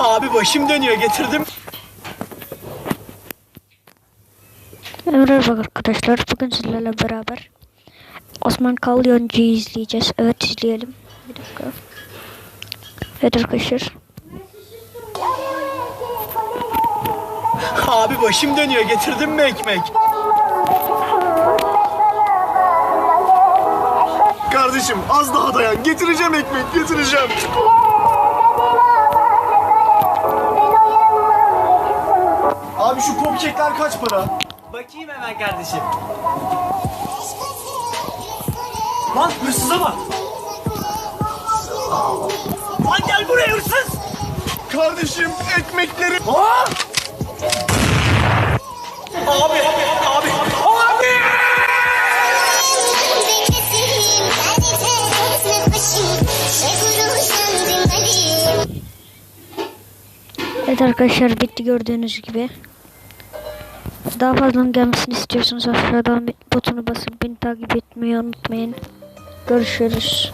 Abi başım dönüyor getirdim. Merhaba arkadaşlar. Bugün sizlerle beraber Osman Kalyoncu'yu izleyeceğiz. Evet izleyelim. Bir dakika. Evet arkadaşlar. Abi başım dönüyor getirdim mi ekmek? Kardeşim az daha dayan. Getireceğim ekmek getireceğim. Abi şu popkekler kaç para? Bakayım hemen kardeşim. Lan hırsıza bak. Lan gel buraya hırsız. Kardeşim ekmekleri... Aa! Abi, abi, abi! Evet arkadaşlar bitti gördüğünüz gibi. Daha fazla gelmesini istiyorsanız aşağıdan butonu basıp beni takip etmeyi unutmayın. Görüşürüz.